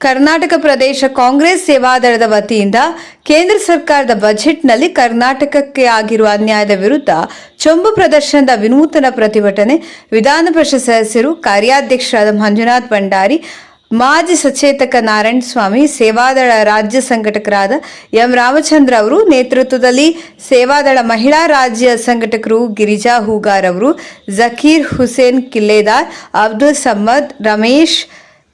ಕರ್ನಾಟಕ ಪ್ರದೇಶ ಕಾಂಗ್ರೆಸ್ ಸೇವಾದಳದ ವತಿಯಿಂದ ಕೇಂದ್ರ ಸರ್ಕಾರದ ಬಜೆಟ್ನಲ್ಲಿ ಕರ್ನಾಟಕಕ್ಕೆ ಆಗಿರುವ ಅನ್ಯಾಯದ ವಿರುದ್ಧ ಚೊಂಬು ಪ್ರದರ್ಶನದ ವಿನೂತನ ಪ್ರತಿಭಟನೆ ವಿಧಾನ ಪರಿಷತ್ ಸದಸ್ಯರು ಕಾರ್ಯಾಧ್ಯಕ್ಷರಾದ ಮಂಜುನಾಥ್ ಭಂಡಾರಿ, ಮಾಜಿ ಸಚೇತಕ ನಾರಾಯಣ ಸ್ವಾಮಿ, ಸೇವಾದಳ ರಾಜ್ಯ ಸಂಘಟಕರಾದ ಎಂ ರಾಮಚಂದ್ರ ಅವರು ನೇತೃತ್ವದಲ್ಲಿ ಸೇವಾದಳ ಮಹಿಳಾ ರಾಜ್ಯ ಸಂಘಟಕರು ಗಿರಿಜಾ ಹೂಗಾರ್ ಅವರು, ಜಕೀರ್ ಹುಸೇನ್ ಕಿಲ್ಲೇದಾರ್, ಅಬ್ದುಲ್ ಸಮ್ಮದ್ ರಮೇಶ್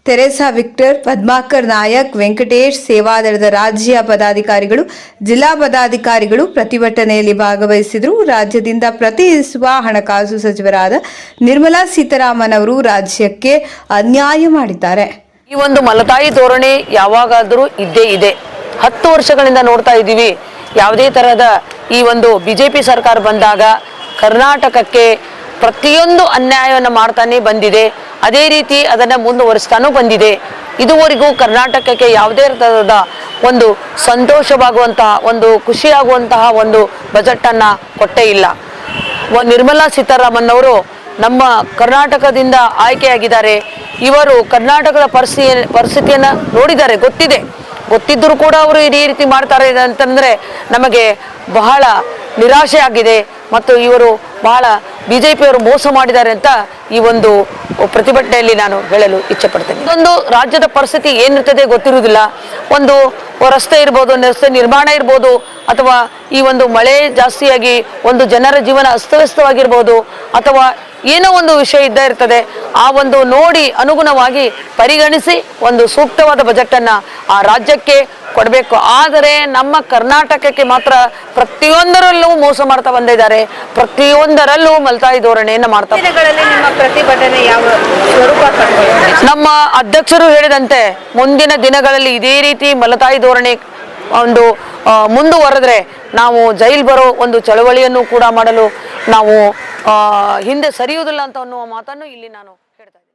ತೆರೇಸಾ, ವಿಕ್ಟರ್, ಪದ್ಮಾಕರ್ ನಾಯಕ್, ವೆಂಕಟೇಶ್, ಸೇವಾದಳದ ರಾಜ್ಯ ಪದಾಧಿಕಾರಿಗಳು, ಜಿಲ್ಲಾ ಪದಾಧಿಕಾರಿಗಳು ಪ್ರತಿಭಟನೆಯಲ್ಲಿ ಭಾಗವಹಿಸಿದರು. ರಾಜ್ಯದಿಂದ ಪ್ರತಿನಿಧಿಸುವ ಹಣಕಾಸು ಸಚಿವರಾದ ನಿರ್ಮಲಾ ಸೀತಾರಾಮನ್ ಅವರು ರಾಜ್ಯಕ್ಕೆ ಅನ್ಯಾಯ ಮಾಡಿದ್ದಾರೆ. ಈ ಒಂದು ಮಲತಾಯಿ ಧೋರಣೆ ಯಾವಾಗಾದರೂ ಇದ್ದೇ ಇದೆ. ಹತ್ತು ವರ್ಷಗಳಿಂದ ನೋಡ್ತಾ ಇದ್ದೀವಿ. ಯಾವುದೇ ತರಹದ ಈ ಒಂದು ಬಿಜೆಪಿ ಸರ್ಕಾರ ಬಂದಾಗ ಕರ್ನಾಟಕಕ್ಕೆ ಪ್ರತಿಯೊಂದು ಅನ್ಯಾಯವನ್ನು ಮಾಡ್ತಾನೆ ಬಂದಿದೆ. ಅದೇ ರೀತಿ ಅದನ್ನು ಮುಂದುವರಿಸ್ತಾನೂ ಬಂದಿದೆ. ಇದುವರೆಗೂ ಕರ್ನಾಟಕಕ್ಕೆ ಯಾವುದೇ ತರಹದ ಒಂದು ಸಂತೋಷವಾಗುವಂತಹ, ಒಂದು ಖುಷಿಯಾಗುವಂತಹ ಒಂದು ಬಜೆಟನ್ನು ಕೊಟ್ಟೇ ಇಲ್ಲ. ನಿರ್ಮಲಾ ಸೀತಾರಾಮನ್ ಅವರು ನಮ್ಮ ಕರ್ನಾಟಕದಿಂದ ಆಯ್ಕೆಯಾಗಿದ್ದಾರೆ. ಇವರು ಕರ್ನಾಟಕದ ಪರಿಸ್ಥಿತಿ, ಪರಿಸ್ಥಿತಿಯನ್ನು ನೋಡಿದ್ದಾರೆ, ಗೊತ್ತಿದೆ. ಗೊತ್ತಿದ್ದರೂ ಕೂಡ ಅವರು ಇದೇ ರೀತಿ ಮಾಡ್ತಾರೆ ಅಂತಂದರೆ ನಮಗೆ ಬಹಳ ನಿರಾಶೆ ಆಗಿದೆ ಮತ್ತು ಇವರು ಬಹಳ ಬಿ ಜೆ ಪಿಯವರು ಮೋಸ ಮಾಡಿದ್ದಾರೆ ಅಂತ ಈ ಒಂದು ಪ್ರತಿಭಟನೆಯಲ್ಲಿ ನಾನು ಹೇಳಲು ಇಚ್ಛೆಪಡ್ತೇನೆ. ಇದೊಂದು ರಾಜ್ಯದ ಪರಿಸ್ಥಿತಿ ಏನಿರ್ತದೆ ಗೊತ್ತಿರುವುದಿಲ್ಲ. ಒಂದು ರಸ್ತೆ ಇರ್ಬೋದು, ರಸ್ತೆ ನಿರ್ಮಾಣ ಇರ್ಬೋದು, ಅಥವಾ ಈ ಒಂದು ಮಳೆ ಜಾಸ್ತಿಯಾಗಿ ಒಂದು ಜನರ ಜೀವನ ಅಸ್ತವ್ಯಸ್ತವಾಗಿರ್ಬೋದು, ಅಥವಾ ಏನೋ ಒಂದು ವಿಷಯ ಇದ್ದ ಇರ್ತದೆ, ಆ ಒಂದು ನೋಡಿ ಅನುಗುಣವಾಗಿ ಪರಿಗಣಿಸಿ ಒಂದು ಸೂಕ್ತವಾದ ಬಜೆಟನ್ನು ಆ ರಾಜ್ಯಕ್ಕೆ ಕೊಡಬೇಕು. ಆದರೆ ನಮ್ಮ ಕರ್ನಾಟಕಕ್ಕೆ ಮಾತ್ರ ಪ್ರತಿಯೊಂದರಲ್ಲೂ ಮೋಸ ಮಾಡ್ತಾ ಬಂದಿದ್ದಾರೆ. ಪ್ರತಿಯೊಂದರಲ್ಲೂ ಮಲ್ತಾಯಿ ಧೋರಣೆಯನ್ನು ಮಾಡ್ತಾ ನಿಮ್ಮ ಪ್ರತಿಭಟನೆ ಯಾವ ಸ್ವರೂಪ ನಮ್ಮ ಅಧ್ಯಕ್ಷರು ಹೇಳಿದಂತೆ ಮುಂದಿನ ದಿನಗಳಲ್ಲಿ ಇದೇ ರೀತಿ ಮಲತಾಯಿ ಧೋರಣೆ ಒಂದು ಮುಂದುವರೆದ್ರೆ ನಾವು ಜೈಲ್ ಬರೋ ಒಂದು ಚಳವಳಿಯನ್ನು ಕೂಡ ಮಾಡಲು ನಾವು ಹಿಂದೆ ಸರಿಯುವುದಿಲ್ಲ ಅಂತ ಅನ್ನುವ ಮಾತನ್ನು ಇಲ್ಲಿ ನಾನು ಹೇಳ್ತಾ ಇದ್ದೀನಿ.